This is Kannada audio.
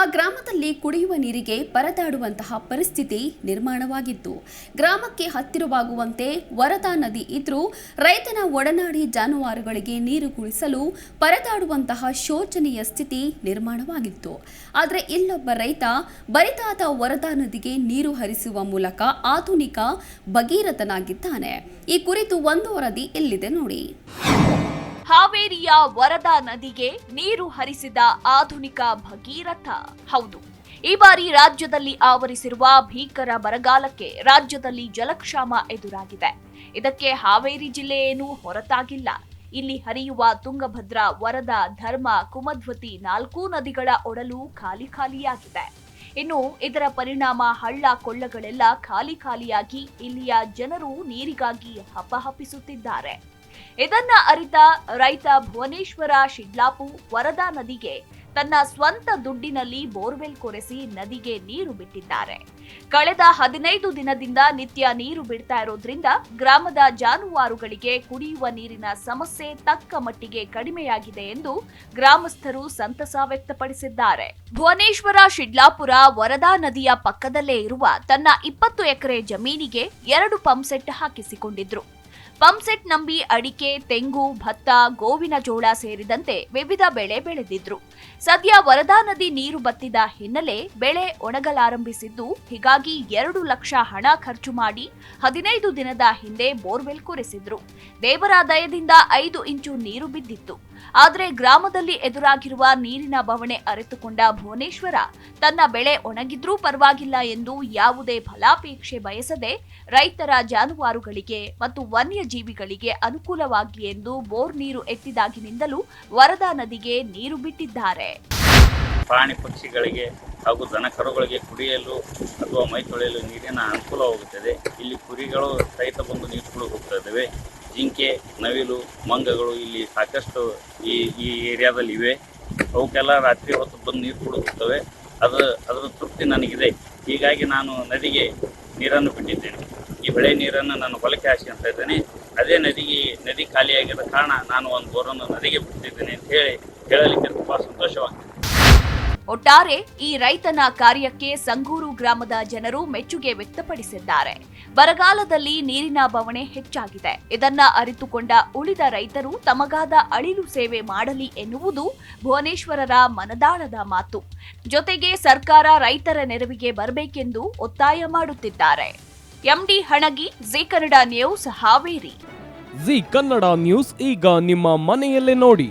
ಆ ಗ್ರಾಮದಲ್ಲಿ ಕುಡಿಯುವ ನೀರಿಗೆ ಪರದಾಡುವಂತಹ ಪರಿಸ್ಥಿತಿ ನಿರ್ಮಾಣವಾಗಿತ್ತು. ಗ್ರಾಮಕ್ಕೆ ಹತ್ತಿರವಾಗುವಂತೆ ವರದಾ ನದಿ ಇದ್ರೂ ರೈತನ ಒಡನಾಡಿ ಜಾನುವಾರುಗಳಿಗೆ ನೀರು ಕುಡಿಸಲು ಪರದಾಡುವಂತಹ ಶೋಚನೀಯ ಸ್ಥಿತಿ ನಿರ್ಮಾಣವಾಗಿತ್ತು. ಆದರೆ ಇಲ್ಲೊಬ್ಬ ರೈತ ಬರಿದಾದ ವರದಾ ನದಿಗೆ ನೀರು ಹರಿಸುವ ಮೂಲಕ ಆಧುನಿಕ ಭಗೀರಥನಾಗಿದ್ದಾನೆ. ಈ ಕುರಿತು ಒಂದು ವರದಿ ಇಲ್ಲಿದೆ ನೋಡಿ. ಹಾವೇರಿಯ ವರದಾ ನದಿಗೆ ನೀರು ಹರಿಸಿದ ಆಧುನಿಕ ಭಗೀರಥ. ಹೌದು, ಈ ಬಾರಿ ರಾಜ್ಯದಲ್ಲಿ ಆವರಿಸಿರುವ ಭೀಕರ ಬರಗಾಲಕ್ಕೆ ರಾಜ್ಯದಲ್ಲಿ ಜಲಕ್ಷಾಮ ಎದುರಾಗಿದೆ. ಇದಕ್ಕೆ ಹಾವೇರಿ ಜಿಲ್ಲೆಯೇನೂ ಹೊರತಾಗಿಲ್ಲ. ಇಲ್ಲಿ ಹರಿಯುವ ತುಂಗಭದ್ರಾ ವರದಾ ಧರ್ಮ ಕುಮಧ್ವತಿ ನಾಲ್ಕೂ ನದಿಗಳ ಒಡಲು ಖಾಲಿ ಖಾಲಿಯಾಗಿದೆ. ಇನ್ನು ಇದರ ಪರಿಣಾಮ ಹಳ್ಳ ಕೊಳ್ಳಗಳೆಲ್ಲ ಖಾಲಿ ಖಾಲಿಯಾಗಿ ಇಲ್ಲಿಯ ಜನರು ನೀರಿಗಾಗಿ ಹಪಹಪಿಸುತ್ತಿದ್ದಾರೆ. ಇದನ್ನ ಅರಿತ ರೈತ ಭುವನೇಶ್ವರ ಶಿಡ್ಲಾಪು ವರದಾ ನದಿಗೆ ತನ್ನ ಸ್ವಂತ ದುಡ್ಡಿನಲ್ಲಿ ಬೋರ್ವೆಲ್ ಕೊರೆಸಿ ನದಿಗೆ ನೀರು ಬಿಟ್ಟಿದ್ದಾರೆ. ಕಳೆದ ಹದಿನೈದು ದಿನದಿಂದ ನಿತ್ಯ ನೀರು ಬಿಡ್ತಾ ಇರೋದ್ರಿಂದ ಗ್ರಾಮದ ಜಾನುವಾರುಗಳಿಗೆ ಕುಡಿಯುವ ನೀರಿನ ಸಮಸ್ಯೆ ತಕ್ಕ ಮಟ್ಟಿಗೆ ಕಡಿಮೆಯಾಗಿದೆ ಎಂದು ಗ್ರಾಮಸ್ಥರು ಸಂತಸ ವ್ಯಕ್ತಪಡಿಸಿದ್ದಾರೆ. ಭುವನೇಶ್ವರ, ಶಿಡ್ಲಾಪುರ, ವರದಾ ನದಿಯ ಪಕ್ಕದಲ್ಲೇ ಇರುವ ತನ್ನ ಇಪ್ಪತ್ತು ಎಕರೆ ಜಮೀನಿಗೆ ಎರಡು ಪಂಪ್ಸೆಟ್ ಹಾಕಿಸಿಕೊಂಡಿದ್ರು. ಪಂಪ್ಸೆಟ್ ನಂಬಿ ಅಡಿಕೆ, ತೆಂಗು, ಭತ್ತ, ಗೋವಿನ ಜೋಳ ಸೇರಿದಂತೆ ವಿವಿಧ ಬೆಳೆ ಬೆಳೆದಿದ್ರು. ಸದ್ಯ ವರದಾ ನದಿ ನೀರು ಬತ್ತಿದ ಹಿನ್ನೆಲೆ ಬೆಳೆ ಒಣಗಲಾರಂಭಿಸಿದ್ದು, ಹೀಗಾಗಿ ಎರಡು ಲಕ್ಷ ಹಣ ಖರ್ಚು ಮಾಡಿ ಹದಿನೈದು ದಿನದ ಹಿಂದೆ ಬೋರ್ವೆಲ್ ಕೊರೆಸಿದ್ರು. ದೇವರ ದಯದಿಂದ ಐದು ಇಂಚು ನೀರು ಬಿದ್ದಿತ್ತು. ಆದರೆ ಗ್ರಾಮದಲ್ಲಿ ಎದುರಾಗಿರುವ ನೀರಿನ ಬವಣೆ ಅರಿತುಕೊಂಡ ಭುವನೇಶ್ವರ, ತನ್ನ ಬೆಳೆ ಒಣಗಿದ್ರೂ ಪರವಾಗಿಲ್ಲ ಎಂದು ಯಾವುದೇ ಫಲಾಪೇಕ್ಷೆ ಬಯಸದೆ ರೈತರ ಜಾನುವಾರುಗಳಿಗೆ ಮತ್ತು ವನ್ಯಜೀವಿಗಳಿಗೆ ಅನುಕೂಲವಾಗಿ ಎಂದು ಬೋರ್ ನೀರು ಎತ್ತಿದಾಗಿನಿಂದಲೂ ವರದಾ ನದಿಗೆ ನೀರು ಬಿಟ್ಟಿದ್ದಾರೆ. ಪ್ರಾಣಿ ಪಕ್ಷಿಗಳಿಗೆ ಹಾಗೂ ದನ ಕರುಗಳಿಗೆ ಕುಡಿಯಲು ಅಥವಾ ಮೈ ತೊಳೆಯಲು ನೀರಿನ ಅನುಕೂಲವಾಗುತ್ತದೆ ಇಲ್ಲಿ ಕುರಿಗಳು ಸಹಿತ ಬಂದು ನೀರು ಹೋಗ್ತವೆ ಜಿಂಕೆ, ನವಿಲು, ಮಂಗಗಳು ಇಲ್ಲಿ ಸಾಕಷ್ಟು ಈ ಈ ಏರಿಯಾದಲ್ಲಿ ಇವೆ. ಅವಕ್ಕೆಲ್ಲ ರಾತ್ರಿ ಹೊತ್ತು ಬಂದು ನೀರು ಹೋಗ್ತವೆ. ಅದು, ಅದರ ತೃಪ್ತಿ ನನಗಿದೆ. ಹೀಗಾಗಿ ನಾನು ನದಿಗೆ ನೀರನ್ನು ಬಿಟ್ಟಿದ್ದೇನೆ. ಈ ಬೆಳೆ ನೀರನ್ನು ನಾನು ಹೊಲಕ್ಕೆ ಹಾಸ್ಕೊಂತ ಇದ್ದೇನೆ. ಅದೇ ನದಿಗೆ, ನದಿ ಖಾಲಿಯಾಗಿರೋ ಕಾರಣ ನಾನು ಒಂದು ಬೋರನ್ನು ನದಿಗೆ ಬಿಟ್ಟಿದ್ದೇನೆ ಅಂತ ಹೇಳಿ ಹೇಳಲಿಕ್ಕೆ ತುಂಬಾ ಸಂತೋಷವಾಗಿದೆ ಒಟ್ಟಾರೆ ಈ ರೈತನ ಕಾರ್ಯಕ್ಕೆ ಸಂಗೂರು ಗ್ರಾಮದ ಜನರು ಮೆಚ್ಚುಗೆ ವ್ಯಕ್ತಪಡಿಸಿದ್ದಾರೆ. ಬರಗಾಲದಲ್ಲಿ ನೀರಿನ ಬವಣೆ ಹೆಚ್ಚಾಗಿದೆ. ಇದನ್ನ ಅರಿತುಕೊಂಡ ಉಳಿದ ರೈತರು ತಮಗಾದ ಅಳಿಲು ಸೇವೆ ಮಾಡಲಿ ಎನ್ನುವುದು ಭುವನೇಶ್ವರರ ಮನದಾಳದ ಮಾತು. ಜೊತೆಗೆ ಸರ್ಕಾರ ರೈತರ ನೆರವಿಗೆ ಬರಬೇಕೆಂದು ಒತ್ತಾಯ ಮಾಡುತ್ತಿದ್ದಾರೆ. M D Hanagi G Kannada news Haveri. G Kannada news ಈಗ ನಿಮ್ಮ ಮನೆಯಲ್ಲೇ ನೋಡಿ.